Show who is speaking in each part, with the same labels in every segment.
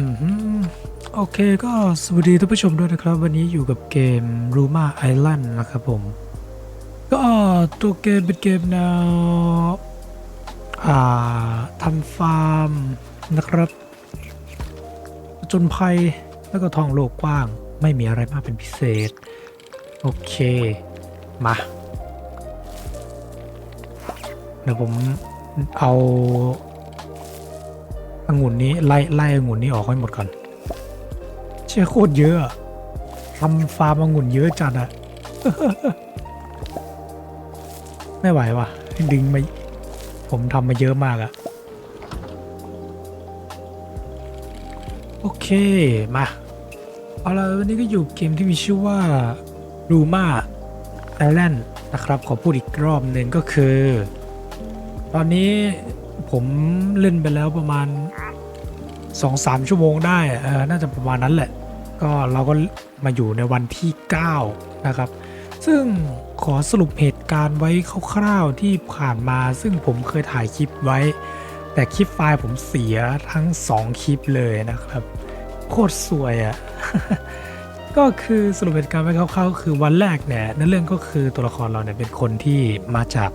Speaker 1: อืมโอเคก็สวัสดีท่านผู้ชมด้วยนะครับ วันนี้อยู่กับเกม Ruma Island นะครับผม ก็ตัวเกมเป็นเกมแนวทำฟาร์มนะครับ จนภัยแล้วก็ท่องโลกกว้าง ไม่มีอะไรมากเป็นพิเศษ โอเค มาเดี๋ยวผมเอา องุ่นนี้ไล่ไล่องุ่นนี้ออกให้หมดก่อน เชื่อโคตรเยอะทำฟาร์มองุ่นเยอะจัดอะไม่ไหวว่ะดึงมาผมทำมาเยอะมากอะโอเค มา เอาละวันนี้ก็อยู่เกมที่มีชื่อว่า Ruma Island นะครับ ขอพูดอีกรอบหนึ่งก็คือ ตอนนี้ ผมเล่นไปแล้วประมาณ 2-3 ชั่วโมงได้เออน่าจะประมาณนั้นแหละ ก็เราก็มาอยู่ในวันที่ 9 นะครับ ซึ่งขอสรุปเหตุการณ์ไว้คร่าวๆที่ผ่านมา ซึ่งผมเคยถ่ายคลิปไว้ แต่คลิปไฟล์ผมเสียทั้ง 2 คลิปเลยนะครับ โคตรสวยอะ่ะก็คือสรุปเหตุการณ์ไว้คร่าวๆคือวันแรกเนี่ยในเรื่องก็คือตัวละครเราเนี่ยเป็นคนที่มาจาก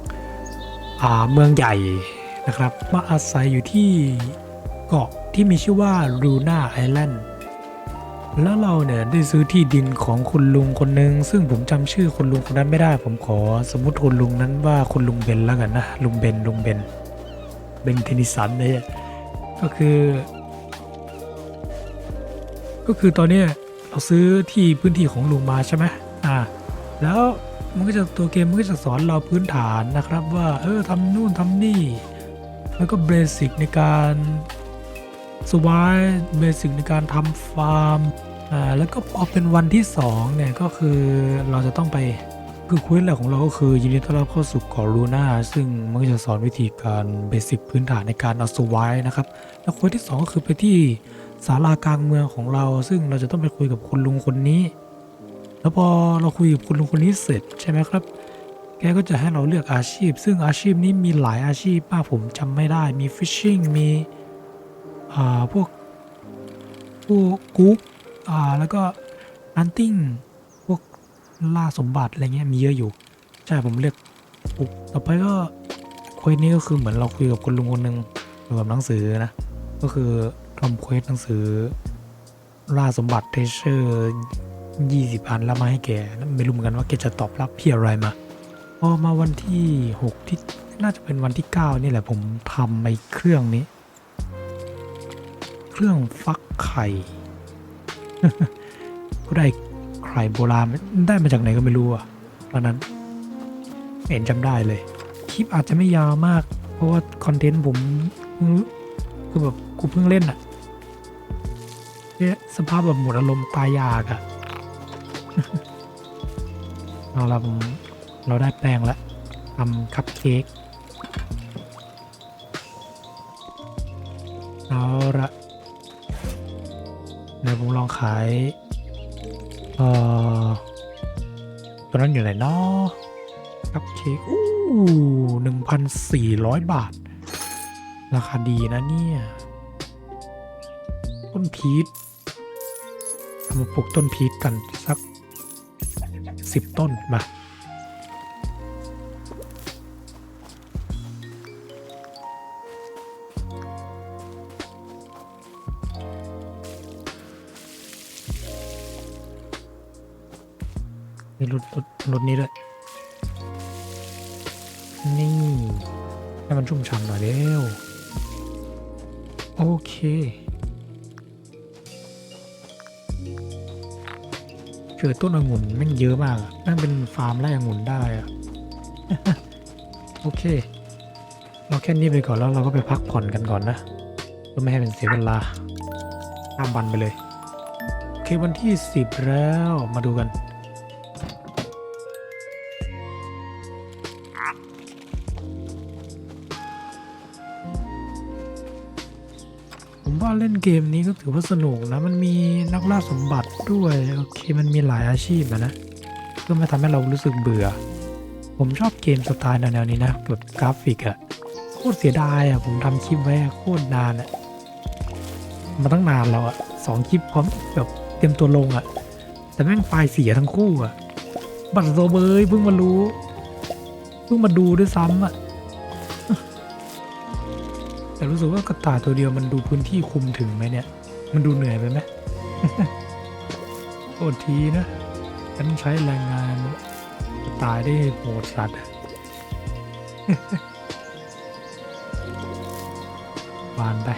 Speaker 1: อ่าเมืองใหญ่ นะครับ มาอาศัยอยู่ที่เกาะที่มีชื่อว่าลูน่าไอแลนด์แล้วเราเนี่ยได้ซื้อที่ดินของคุณลุงคนหนึ่งซึ่งผมจำชื่อคุณลุงคนนั้นไม่ได้ ผมขอสมมติคุณลุงนั้นว่าคุณลุงเบนแล้วกันนะลุงเบนลุงเบนเบนเทนิสันเนี่ยก็คือ ก็คือตอนนี้เราซื้อที่พื้นที่ของลุงมาใช่ไหมอ่าแล้วมันก็จะตัวเกมมันก็จะสอนเราพื้นฐานนะครับว่า เออทำนู่นทำนี่ แล้วก็เบสิกในการสวายเบสิกในการทำฟาร์มอ่าแล้วก็พอเป็นวันที่2เนี่ยก็คือเราจะต้องไปคือคุยแรกของเราก็คือยินดีต้อนรับเข้าสู่เกาะลูน่าซึ่งมันก็จะสอนวิธีการเบสิกพื้นฐานในการเอาสวายนะครับแล้วคุยที่ 2 ก็คือไปที่ศาลากลางเมืองของเรา ซึ่งเราจะต้องไปคุยกับคุณลุงคนนี้ แล้วพอเราคุยกับคุณลุงคนนี้เสร็จใช่ไหมครับ แกก็จะให้เราเลือกอาชีพ ซึ่งอาชีพนี้มีหลายอาชีพมากผมจำไม่ได้ มีฟิชชิ่ง มีอ่าพวกพวกกุ๊กอ่าแล้วก็อันติ้ง พวกล่าสมบัติอะไรเงี้ยมีเยอะอยู่ ใช่ผมเลือกกุ๊กต่อไปก็เควสนี้ก็คือเหมือนเราคุยกับคุณลุงคนหนึ่งเกี่ยวกับหนังสือนะ ก็คือทำเควสหนังสือล่าสมบัติเทเชอร์ยี่สิบอันแล้วมาให้แก ไม่รู้เหมือนกันว่าแกจะตอบรับพี่อะไรมา อมาวันที่ 6 ที่น่าจะเป็นวันที่ 9 นี่แหละผมทำไอ้เครื่องนี้ เครื่องฟักไข่ก็ได้ไข่โบราณได้มาจากไหนก็ไม่รู้อะตอนนั้นเห็นจำได้เลย คลิปอาจจะไม่ยาวมาก เพราะว่าคอนเทนต์ผมคือแบบกูเพิ่งเล่นอะเนี่ยสภาพแบบหมดอารมณ์ตายยากอะเอาละผม เราได้แป้งแล้วทำคัพเค้กเอาละเดี๋ยวผมลองขายเอ่อตัวนั้นอยู่ไหนเนาะคัพเค้กอู้หนึ่งพันสี่ร้อยบาท ราคาดีนะเนี่ย ต้นพีชทำมาปลูกต้นพีชกันสักสิบต้นมา มีรถนี้ด้วย นี่ ให้มันชุ่มฉ่ำหน่อยเร็ว โอเคเกิดต้นองุ่นแม่งเยอะมากอะแม่งเป็นฟาร์มไร่องุ่นได้อะโอเค เราแค่นี้ไปก่อนแล้วเราก็ไปพักผ่อนกันก่อนนะเพื่อไม่ให้เป็นเสียเวลาข้ามวันไปเลย โอเควันที่สิบแล้วมาดูกัน ว่าเล่นเกมนี้ก็ถือว่าสนุกนะ มันมีนักล่าสมบัติด้วย โอเค มันมีหลายอาชีพนะเพื่อไม่ทำให้เรารู้สึกเบื่อ ผมชอบเกมสไตล์แนวนี้นะแบบกราฟิกอะโคตรเสียดายอะผมทำคลิปไว้โคตรนานอะมาตั้งนานแล้วอะสองคลิปพร้อมแบบเตรียมตัวลงอะแต่แม่งไฟล์เสียทั้งคู่อะบัตรโซเบยเพิ่งมารู้ เพิ่งมาดูด้วยซ้ำอะ แต่รู้สึกว่ากระต่ายตัวเดียวมันดูพื้นที่คุมถึงไหมเนี่ย มันดูเหนื่อยไปไหมโทษทีนะฉันใช้แรงงานกระต่ายได้โหดสัตว์วานไป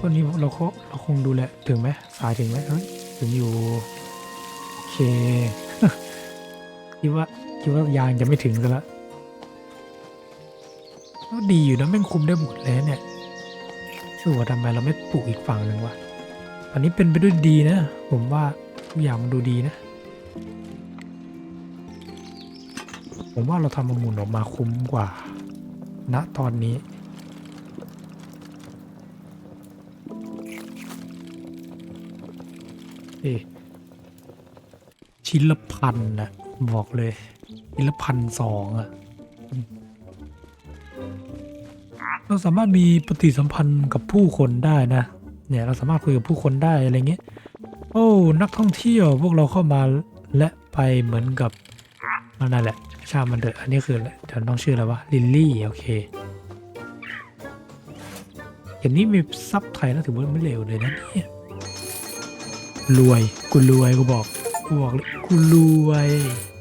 Speaker 1: วันนี้เราก็เราคงดูแลถึงไหมสายถึงไหมเฮ้ยถึงอยู่ โอเคคิดว่า คิดว่ายางจะไม่ถึงกันละก็ดีอยู่นะแม่งคุมได้หมดเลยเนี่ยชื่ว่าทำไมเราไม่ปลูกอีกฝั่งหนึ่งวะอันนี้เป็นไปด้วยดีนะ ผมว่าทุกอย่างมันดูดีนะ ผมว่าเราทำองุ่นออกมาคุ้มกว่าณตอนนี้เอ๊ะชิ้นละพันนะบอกเลย ชิ้นละพันสองอะเราสามารถมีปฏิสัมพันธ์กับผู้คนได้นะ เนี่ยเราสามารถคุยกับผู้คนได้อะไรเงี้ย โอ้ นักท่องเที่ยวพวกเราเข้ามาและไปเหมือนกับอันนั่นแหละชามันเถอะอันนี้คือเดี๋ยวน้องชื่ออะไรวะ ลิลลี่ โอเคอย่างนี้มีซับไทยแล้วถือว่าไม่เลวเลยนะเนี่ยรวย กูรวย กูบอก กูบอกเลยกูรวย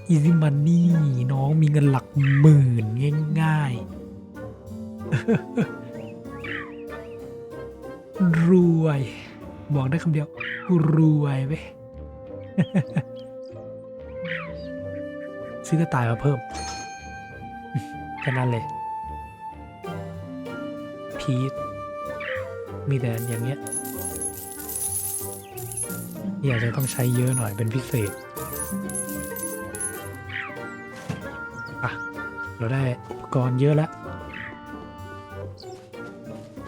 Speaker 1: อีซี่มันนี่น้องมีเงินหลักหมื่นง่ายๆ รวย บอกได้คำเดียว รวยไปซื้อกระต่ายมาเพิ่มแค่นั้นเลย พีทมีแต่อย่างเงี้ย อยากจะต้องใช้เยอะหน่อยเป็นพิเศษ เราได้อุปกรณ์เยอะแล้ว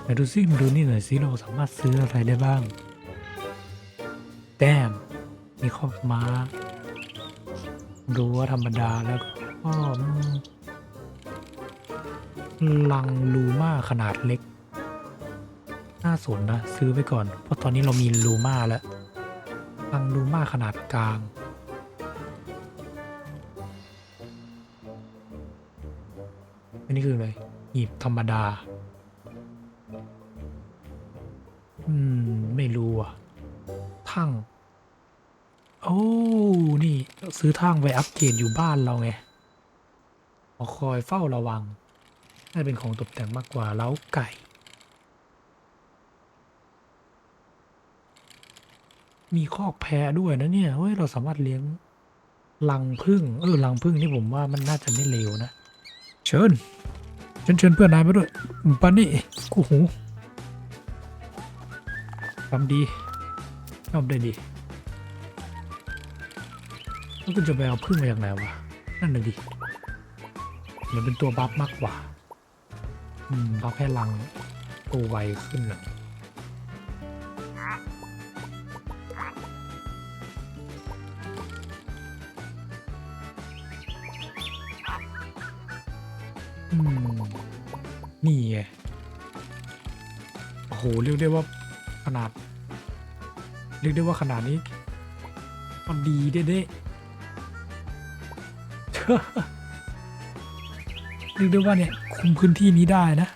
Speaker 1: ไหนดูซิมาดูนี่หน่อยซิเราสามารถซื้ออะไรได้บ้าง แต้ม มีครอบม้า ดูว่าธรรมดาแล้วก็อืมลังลูมาขนาดเล็ก น่าสนนะ ซื้อไปก่อน เพราะตอนนี้เรามีลูมาแล้วลังลูมาขนาดกลาง อันนี้คืออะไรหีบธรรมดา อืม ไม่รู้อะ ทั้งโอ้ นี่ ซื้อทั้งไปอัปเกรดอยู่บ้านเราไงหอคอยเฝ้าระวัง น่าจะเป็นของตกแต่งมากกว่าเล้าไก่มีคอกแพะด้วยนะเนี่ย เฮ้ย เราสามารถเลี้ยงรังพึ่ง เออรังพึ่งนี่ผมว่ามันน่าจะไม่เลวนะ เชิญเชิญเชิญเพื่อนนายมาด้วยปานี่กูหูทำดีทำได้ดีแล้วคุณจะไปเอาพึ่งมาจากไหนวะ นั่นน่ะดิเหมือนเป็นตัวบัฟมากกว่า อืมบัฟให้รังโตไวขึ้นอะ อืมนี่ไงโอ้โหเรียกได้ว่าขนาด เรียกได้ว่าขนาดนี้พอดีเด้ๆเรียกได้ว่าเนี่ย คุมพื้นที่นี้ได้นะ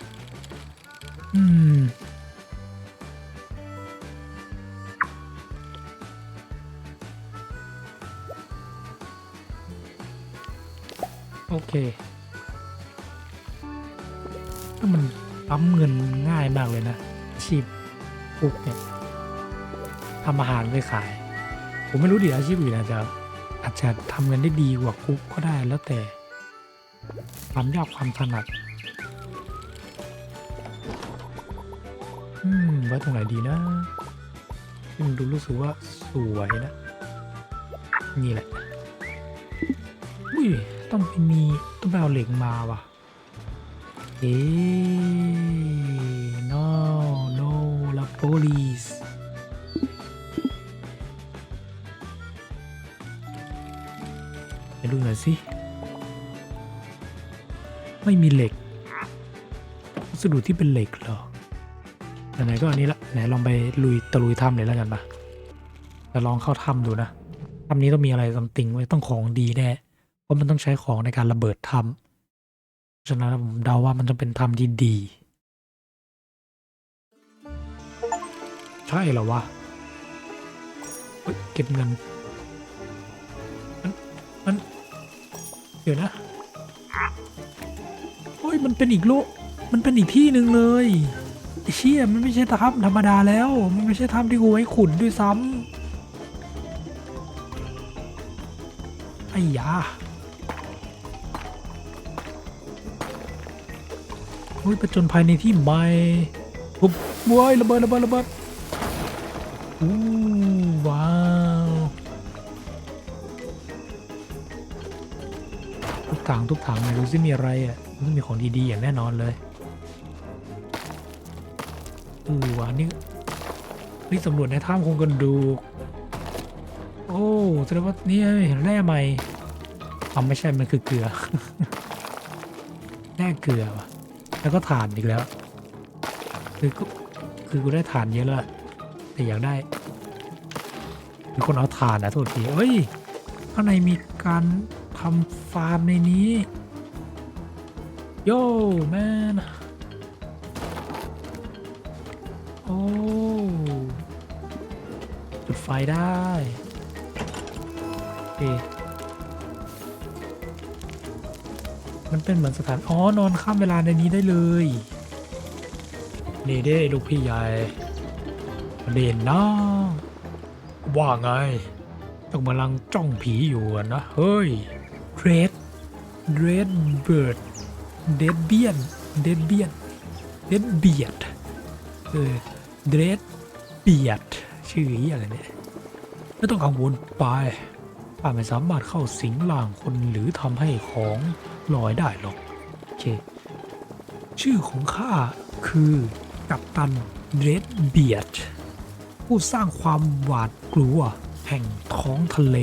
Speaker 1: อืม โอเค มันปั๊มเงินง่ายมากเลยนะอาชีพกุ๊กเนี่ยทำอาหารไปขาย ผมไม่รู้ดิอาชีพอื่นอาจจะอาจจะทำเงินได้ดีกว่ากุ๊กก็ได้แล้วแต่ความยากความถนัดอืมไว้ตรงไหนดีนะที่มันดูรู้สึกว่าสวยนะ นี่แหละอุ้ยต้องไปมีต้องไปเอาเหล็กมาว่ะ เอ๊ no no la police ไปดูหน่อยสิ ไม่มีเหล็กสดุที่เป็นเหล็กเหรอไหนก็อันนี้ละไหนลองไปลุยตะลุยถ้ำเลยแล้วกันปะจะลองเข้าถ้ำดูนะถ้ำนี้ต้องมีอะไรซัมติงไว้ต้องของดีแน่ เพราะมันต้องใช้ของในการระเบิดถ้ำ ฉะนั้นผมเดาว่ามันจะเป็นถ้ำที่ดี ใช่เหรอวะเฮ้ยเก็บเงิน มันมันเดี๋ยวนะโอ้ยมันเป็นอีกโลกมันเป็นอีกที่หนึ่งเลยไอเชี่ยมันไม่ใช่ถ้ำธรรมดาแล้ว มันไม่ใช่ถ้ำที่กูไว้ขุดด้วยซ้ำไอ้ยา โอ้ยประจนภายในที่ใหม่ปุ๊บว้ายระเบิดระเบิดระเบิดอู้ว้าวทุกถังทุกถังไหนดูซิมีอะไรอะมันมีของดีๆอย่างแน่นอนเลยอู้วอันนี้นี่สำรวจในถ้ำคงกระดูโอ้แสดงว่านี่เห็นแร่ใหม่อ๋อไม่ใช่มันคือเกลือแร่เกลือว่ะ แล้วก็ถ่านอีกแล้ว คือกูคือกูได้ถ่านเยอะแล้วแต่อยากได้มีคนเอาถ่านนะโทษทีเอ้ยข้างในมีการทำฟาร์มในนี้ โย่แมนโอ้จุดไฟได้โอเค มันเป็นเหมือนสถาน อ๋อ นอนข้ามเวลาในนี้ได้เลย นี่เด้ลูกพี่ใหญ่เด่นนะว่าไง ต้องกำลังจ้องผีอยู่นะ เฮ้ยเรดเรดเบิร์ดเดดเบียนเดดเบียนเดดเบียดเออเดดเบียดชื่ออะไรเนี่ย ไม่ต้องกังวลไป ป้าไม่สามารถเข้าสิงร่างคนหรือทำให้ของลอยได้หรอกโอเค ชื่อของข้าคือกัปตันเดดเบียดผู้สร้างความหวาดกลัว แห่งท้องทะเล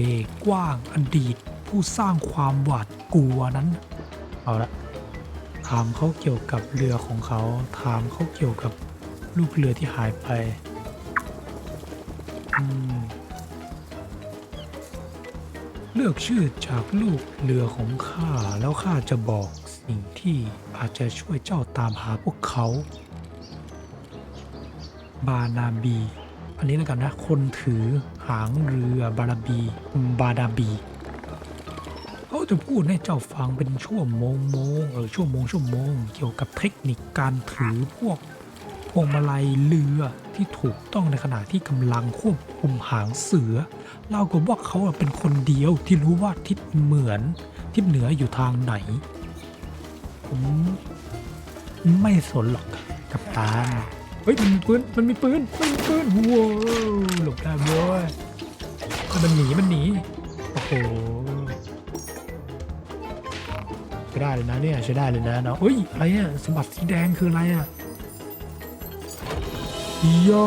Speaker 1: กว้างอดีต ผู้สร้างความหวาดกลัวนั้น เอาละถามเขาเกี่ยวกับเรือของเขา ถามเขาเกี่ยวกับลูกเรือที่หายไป อืม เลือกชื่อจากลูกเรือของข้าแล้วข้าจะบอกสิ่งที่อาจจะช่วยเจ้าตามหาพวกเขา บานาบี อันนี้แล้วกันนะ คนถือหางเรือบาราบี บาดาบี เขาจะพูดให้เจ้าฟังเป็นชั่วโมงโมงเออชั่วโมงชั่วโมง เกี่ยวกับเทคนิคการถือพวก วงมาลัยเรือที่ถูกต้องในขณะที่กำลังควบคุมหางเสือเล่ากับว่าเขาเป็นคนเดียวที่รู้ว่าทิศเหมือนทิศเหนืออยู่ทางไหน ผมไม่สนหรอกกับตาเฮ้ยมันมีปืนมันมีปืนมันมีปืนว้าวหลบได้เว้ยมันหนีมันหนีโอ้โหใช้ได้เลยนะเนี่ยใช้ได้เลยนะเนาะเฮ้ยอะไรอะสมบัติสีแดงคืออะไรอะ โย่